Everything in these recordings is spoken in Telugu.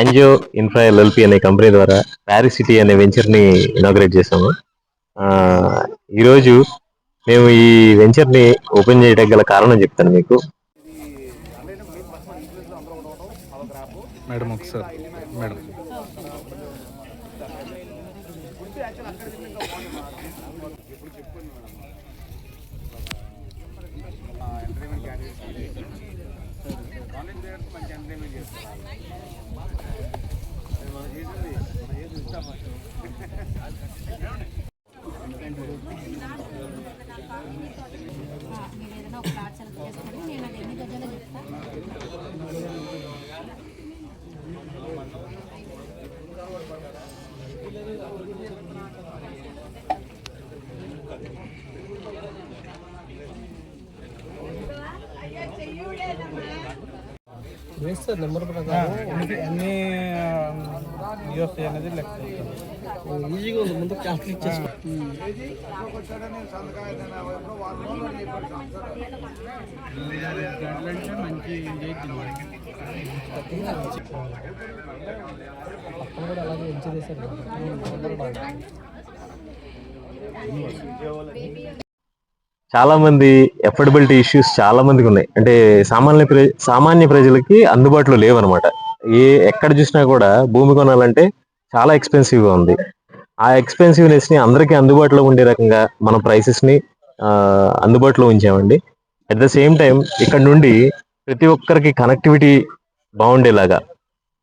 యాంజియో ఇన్ఫ్రా ఎల్ఎల్పి అనే కంపెనీ ద్వారా ప్యారిస్ సిటీ అనే వెంచర్ని ఇనాగ్రేట్ చేసాము ఈరోజు మేము ఈ వెంచర్ని ఓపెన్ చేయడానికి గల కారణం చెప్తాను మీకు. మేడం ఒకసారి మేడం. మీరు ఏదైనా ఒక ప్లాట్ సెలెక్ట్ చేసుకొని నేను అది ఎన్ని గజాలో చెప్తాను వేస్తారు నెంబర్ ప్రకారం ఎన్ని ఇయర్స్ అనేది లెక్క ఈజీగా ఉంది ముందు క్యాల్కులేట్ చేసుకో. మంచి పక్కన కూడా అలాగే ఎంజాయ్ చేశారు చాలా మంది ఎఫర్డబిలిటీ ఇష్యూస్ చాలా మందికి ఉన్నాయి. అంటే సామాన్య ప్ర సామాన్య ప్రజలకి అందుబాటులో లేవన్నమాట. ఏ ఎక్కడ చూసినా కూడా భూమి కొనాలంటే చాలా ఎక్స్పెన్సివ్గా ఉంది. ఆ ఎక్స్పెన్సివ్నెస్ని అందరికీ అందుబాటులో ఉండే రకంగా మన ప్రైసెస్ని అందుబాటులో ఉంచామండి. అట్ ద సేమ్ టైం ఇక్కడ నుండి ప్రతి ఒక్కరికి కనెక్టివిటీ బాగుండేలాగా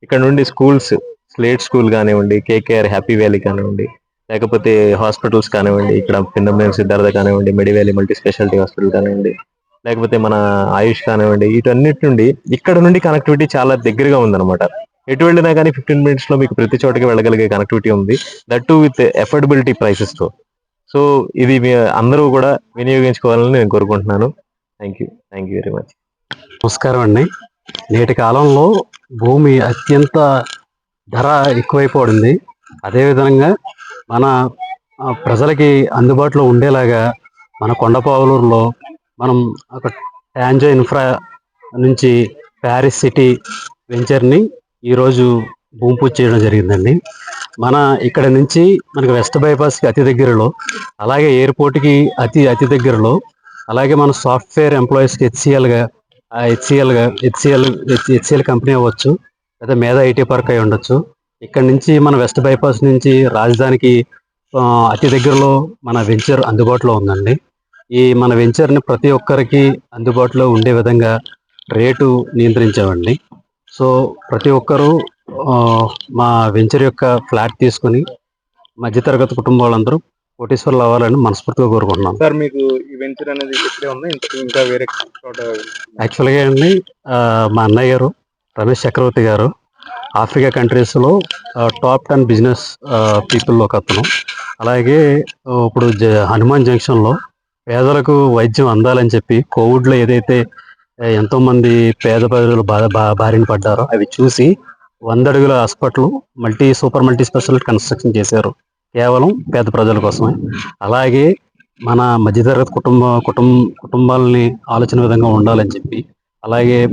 ఇక్కడ నుండి స్కూల్స్ స్లేట్ స్కూల్ కానివ్వండి కేకేఆర్ హ్యాపీ వ్యాలీ కానివ్వండి లేకపోతే హాస్పిటల్స్ కానివ్వండి ఇక్కడ పిండం సిద్ధార్థ కానివ్వండి మెడివ్యాలీ మల్టీ స్పెషాలిటీ హాస్పిటల్ కానివ్వండి లేకపోతే మన ఆయుష్ కానివ్వండి వీటన్నిటి నుండి ఇక్కడ నుండి కనెక్టివిటీ చాలా దగ్గరగా ఉందన్నమాట. ఎటు వెళ్ళినా కానీ ఫిఫ్టీన్ మినిట్స్లో మీకు ప్రతి చోటకి వెళ్ళగలిగే కనెక్టివిటీ ఉంది. దట్ టు విత్ ఎఫోర్డబిలిటీ ప్రైసెస్తో. సో ఇది అందరూ కూడా వినియోగించుకోవాలని నేను కోరుకుంటున్నాను. Thank you thank you very much నమస్కారం అండి. నేటి కాలంలో భూమి అత్యంత ధర ఎక్కువైపోయింది అదేవిధంగా మన ప్రజలకి అందుబాటులో ఉండేలాగా మన కొండపావులూరులో మనం ఒక ట్యాంజో ఇన్ఫ్రా నుంచి ప్యారిస్ సిటీ వెంచర్ని ఈరోజు భూమి పూజ చేయడం జరిగిందండి. మన ఇక్కడ నుంచి మనకి వెస్ట్ బైపాస్కి అతి దగ్గరలో అలాగే ఎయిర్పోర్ట్కి అతి అతి దగ్గరలో అలాగే మన సాఫ్ట్వేర్ ఎంప్లాయీస్కి హెచ్సిఎల్గా హెచ్సిఎల్ హెచ్సిఎల్ హెచ్సిఎల్ కంపెనీ అవ్వచ్చు లేదా మేధా ఐటీ పార్క్ అయి ఉండొచ్చు. ఇక్కడ నుంచి మన వెస్ట్ బైపాస్ నుంచి రాజధానికి అతి దగ్గరలో మన వెంచర్ అందుబాటులో ఉందండి. ఈ మన వెంచర్ని ప్రతి ఒక్కరికి అందుబాటులో ఉండే విధంగా రేటు నియంత్రించామండి. సో ప్రతి ఒక్కరూ మా వెంచర్ యొక్క ఫ్లాట్ తీసుకుని మధ్యతరగతి కుటుంబం వాళ్ళందరూ కోటీశ్వర్లు అవ్వాలని మనస్ఫూర్తిగా కోరుకుంటున్నాం. సార్ మీకు ఈ వెంచర్ అనేది ఇక్కడే ఉంది? ఇంత ఇంకా వేరే చోట యాక్చువల్గా అండి మా అన్నయ్య గారు రమేష్ చక్రవర్తి గారు ఆఫ్రికా కంట్రీస్లో టాప్ టెన్ బిజినెస్ పీపుల్లో ఒక అతను. అలాగే ఇప్పుడు జ- హనుమాన్ జంక్షన్లో పేదలకు వైద్యం అందాలని చెప్పి కోవిడ్లో ఏదైతే ఎంతో ఎంతోమంది పేద ప్రజలు బాధ బా- బారిన పడ్డారో అవి చూసి వంద అడుగుల hospital multi super multi speciality construction చేశారు. కేవలం పేద ప్రజల కోసమే. అలాగే మన మధ్యతరగతి కుటుంబ కుటుంబ కుటుంబాలని ఆలోచన విధంగా ఉండాలని చెప్పి అలాగే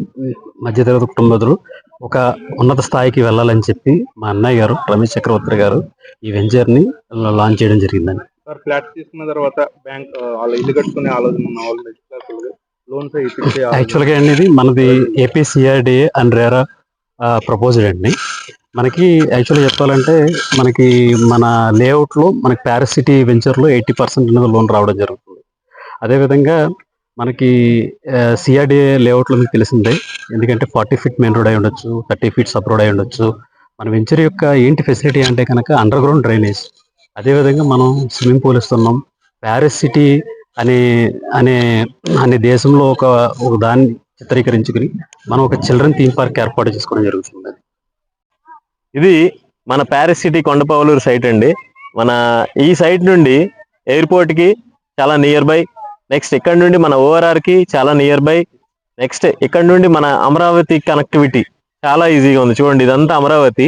మధ్యతరగతి కుటుంబాలు ఒక ఉన్నత స్థాయికి వెళ్ళాలని చెప్పి మా అన్నయ్య గారు రమేష్ చక్రవర్తి గారు ఈ వెంచర్ని లాంచ్ చేయడం జరిగిందండి. సార్ ఫ్లాట్ తీసుకున్న తర్వాత బ్యాంక్ వాళ్ళ ఇల్లు కట్టుకునే ఆలోచన ఉన్న వాళ్ళు మిడిల్ క్లాస్ లోన్స్ ఇప్పించే ఆలోచన- యాక్చువల్గా అండి ఇది మనది AP CRD and RERA proposal అండి. మనకి యాక్చువల్గా చెప్పాలంటే మనకి మన లేఅవుట్లో మనకి ప్యారిస్ సిటీ వెంచర్లో ఎయిటీ పర్సెంట్ అనేది లోన్ రావడం జరుగుతుంది. అదేవిధంగా మనకి సిఆర్డిఏ లేఅవుట్లో మీకు తెలిసిందే. ఎందుకంటే ఫార్టీ ఫీట్ మెయిన్ రోడ్ అయి ఉండొచ్చు థర్టీ ఫీట్ సబ్ రోడ్ అయి ఉండొచ్చు. మన వెంచర్ యొక్క ఏంటి ఫెసిలిటీ అంటే కనుక అండర్ గ్రౌండ్ డ్రైనేజ్ అదేవిధంగా మనం స్విమ్మింగ్ పూల్ ఇస్తున్నాం. ప్యారిస్ సిటీ అనే అనే అనే దేశంలో ఒక ఒక దాన్ని చిత్రీకరించుకుని మనం ఒక చిల్డ్రన్ థీమ్ పార్క్ ఏర్పాటు చేసుకోవడం జరుగుతుంది. ఇది మన ప్యారిస్ సిటీ కొండపావులూరు సైట్ అండి. మన ఈ సైట్ నుండి ఎయిర్పోర్ట్కి చాలా నియర్ బై నెక్స్ట్ ఇక్కడ నుండి మన ఓఆర్ఆర్కి చాలా నియర్ బై నెక్స్ట్ ఇక్కడ నుండి మన అమరావతి కనెక్టివిటీ చాలా ఈజీగా ఉంది. చూడండి ఇదంతా అమరావతి.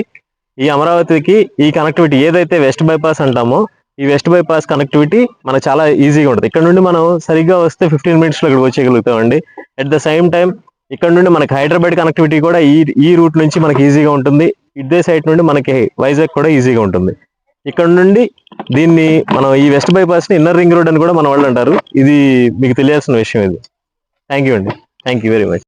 ఈ అమరావతికి ఈ కనెక్టివిటీ ఏదైతే వెస్ట్ బైపాస్ అంటామో ఈ వెస్ట్ బైపాస్ కనెక్టివిటీ మనకు చాలా ఈజీగా ఉంటుంది. ఇక్కడ నుండి మనం సరిగ్గా వస్తే ఫిఫ్టీన్ మినిట్స్లో ఇక్కడ వచ్చేయగలుగుతామండి. అట్ ద సేమ్ టైం ఇక్కడ నుండి మనకి హైదరాబాద్ కనెక్టివిటీ కూడా ఈ ఈ రూట్ నుంచి మనకి ఈజీగా ఉంటుంది. ఇదే సైట్ నుండి మనకి వైజాగ్ కూడా ఈజీగా ఉంటుంది. ఇక్కడ నుండి దీన్ని మనం ఈ వెస్ట్ బైపాస్ని ఇన్నర్ రింగ్ రోడ్ అని కూడా మన వాళ్ళు అంటారు. ఇది మీకు తెలియాల్సిన విషయం ఇది. థ్యాంక్ యూ అండి. Thank you very much